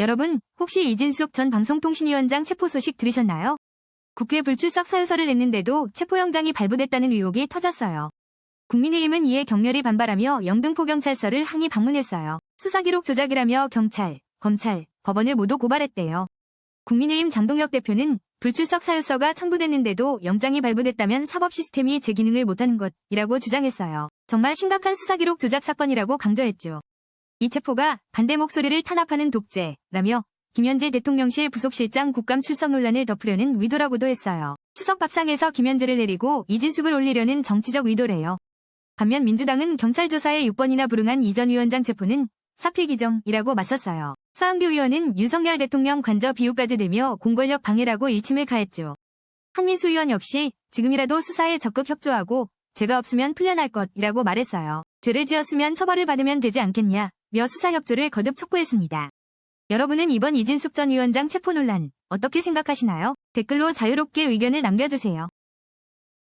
여러분, 혹시 이진숙 전 방송통신위원장 체포 소식 들으셨나요? 국회 불출석 사유서를 냈는데도 체포영장이 발부됐다는 의혹이 터졌어요. 국민의힘은 이에 격렬히 반발하며 영등포경찰서를 항의 방문했어요. 수사기록 조작이라며 경찰, 검찰, 법원을 모두 고발했대요. 국민의힘 장동혁 대표는 불출석 사유서가 첨부됐는데도 영장이 발부됐다면 사법 시스템이 제 기능을 못하는 것이라고 주장했어요. 정말 심각한 수사기록 조작 사건이라고 강조했죠. 이 체포가 반대 목소리를 탄압하는 독재라며 김현재 대통령실 부속실장 국감 출석 논란을 덮으려는 의도라고도 했어요. 추석 밥상에서 김현재를 내리고 이진숙을 올리려는 정치적 의도래요. 반면 민주당은 경찰 조사에 6번이나 불응한 이 전 위원장 체포는 사필 기정이라고 맞섰어요. 서영교 의원은 윤석열 대통령 관저 비유까지 들며 공권력 방해라고 일침을 가했죠. 한민수 의원 역시 지금이라도 수사에 적극 협조하고 죄가 없으면 풀려날 것이라고 말했어요. 죄를 지었으면 처벌을 받으면 되지 않겠냐 며 수사 협조를 거듭 촉구했습니다. 여러분은 이번 이진숙 전 위원장 체포 논란 어떻게 생각하시나요? 댓글로 자유롭게 의견을 남겨주세요.